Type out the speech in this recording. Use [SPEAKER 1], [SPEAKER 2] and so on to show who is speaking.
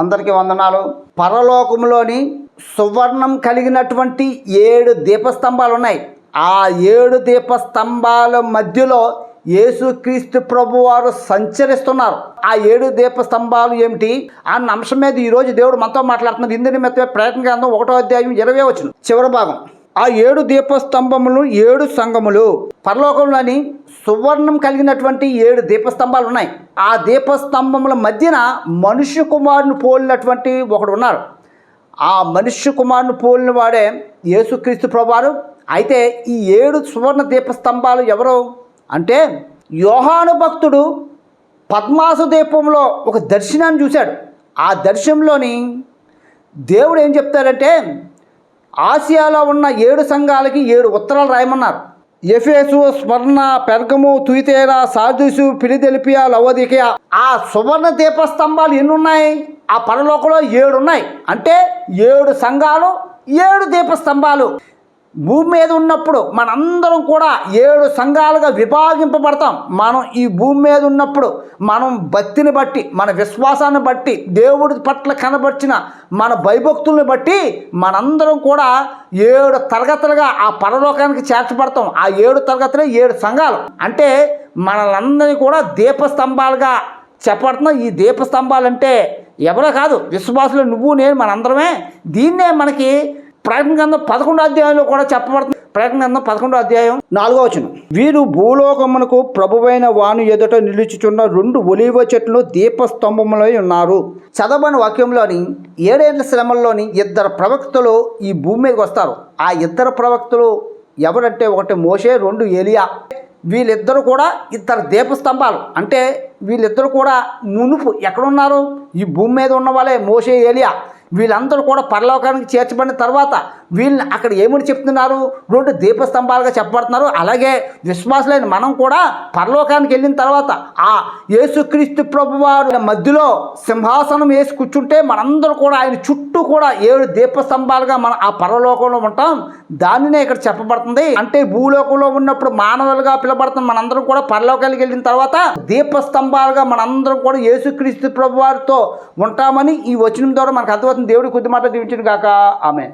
[SPEAKER 1] అందరికీ వందనాలు. పరలోకంలోని సువర్ణం కలిగినటువంటి ఏడు దీపస్తంభాలు ఉన్నాయి ఆ ఏడు దీపస్తంభాల మధ్యలో యేసుక్రీస్తు ప్రభు వారు సంచరిస్తున్నారు. ఆ ఏడు దీపస్తంభాలు ఏమిటి? అన్న అంశం మీద ఈరోజు దేవుడు మనతో మాట్లాడుతున్నారు ఇందు నిమిత్తమే ప్రయత్న గ్రంథం ఒకటో అధ్యాయం ఇరవై వచ్చిన చివరి భాగం. ఆ ఏడు దీపస్తంభములు ఏడు సంఘములు. పరలోకంలోని సువర్ణం కలిగినటువంటి ఏడు దీపస్తంభాలు ఉన్నాయి. ఆ దీపస్తంభముల మధ్యన మనుష్య కుమారుని పోలినటువంటి ఒకడు ఉన్నాడు ఆ మనుష్య కుమారుని పోలిన వాడే యేసుక్రీస్తు ప్రభువారు. అయితే ఈ ఏడు సువర్ణ దీపస్తంభాలు ఎవరు? అంటే యోహాను భక్తుడు పద్మాసు దీపంలో ఒక దర్శనాన్ని చూశాడు. ఆ దర్శనంలోని దేవుడు ఏం చెప్తాడంటే ఆసియాలో ఉన్న ఏడు సంఘాలకి ఏడు ఉత్తరాలు రాయమన్నారు. ఎఫేసు స్వర్ణ పెర్గము తుయితేరా సార్దుసు ఫిలిదెలిపియా లవదికియా ఆ సువర్ణ దీపస్తంభాలు ఎన్ని ఉన్నాయి ఆ పరలోకంలో ఏడు ఉన్నాయి అంటే ఏడు సంఘాలు ఏడు దీపస్తంభాలు. భూమి మీద ఉన్నప్పుడు మనందరం కూడా ఏడు సంఘాలుగా విభాగింపబడతాం. మనం ఈ భూమి మీద ఉన్నప్పుడు మనం భక్తిని బట్టి మన విశ్వాసాన్ని బట్టి దేవుడి పట్ల కనబర్చిన మన భయభక్తుల్ని బట్టి మనందరం కూడా ఏడు తరగతులుగా ఆ పరలోకానికి చేర్చబడతాం. ఆ ఏడు తరగతులే ఏడు సంఘాలు. అంటే మనలందరినీ కూడా దీపస్తంభాలుగా చెప్పబడుతున్నాం ఈ దీపస్తంభాలు అంటే ఎవరో కాదు విశ్వాసులు నువ్వు నేను మనందరమే. దీన్నే మనకి ప్రకటన గ్రంథం పదకొండో అధ్యాయంలో కూడా చెప్పబడుతుంది. ప్రకటన గ్రంథం పదకొండో అధ్యాయం నాలుగో వచనం. వీరు భూలోకమునకు ప్రభువైన వాను ఎదుట నిలుచుచున్న రెండు ఒలివ చెట్లు దీపస్తంభములై ఉన్నారు. చదవని వాక్యంలోని ఏడేళ్ళ శ్రమల్లోని ఇద్దరు ప్రవక్తలు ఈ భూమి మీదకి వస్తారు. ఆ ఇద్దరు ప్రవక్తలు ఎవరంటే ఒకటి మోసే రెండు ఏలియా. వీళ్ళిద్దరు కూడా ఇద్దరు దీపస్తంభాలు. అంటే వీళ్ళిద్దరు కూడా మునుపు ఎక్కడున్నారు? ఈ భూమి మీద ఉన్న వాళ్ళే మోసే ఏలియా. వీళ్ళందరూ కూడా పరలోకానికి చేర్చబడిన తర్వాత వీళ్ళని అక్కడ ఏమని చెప్తున్నారు? రెండు దీపస్తంభాలుగా చెప్పబడుతున్నారు. అలాగే విశ్వాసులైన మనం కూడా పరలోకానికి వెళ్ళిన తర్వాత ఆ యేసుక్రీస్తు ప్రభు వారి మధ్యలో సింహాసనం వేసి కూర్చుంటే మనందరూ కూడా ఆయన చుట్టూ కూడా ఏడు దీపస్తంభాలుగా మనం ఆ పరలోకంలో ఉంటాం. దానినే ఇక్కడ చెప్పబడుతుంది. అంటే భూలోకంలో ఉన్నప్పుడు మానవులుగా పిలబడుతున్న మనందరం కూడా పరలోకానికి వెళ్ళిన తర్వాత దీపస్తంభాలుగా మనందరం కూడా యేసుక్రీస్తు ప్రభు వారితో ఉంటామని ఈ వచనం ద్వారా మనకు అర్థమవుతుంది. కోసం దేవుడు కొద్ది మాట దీవించిన కాక ఆమె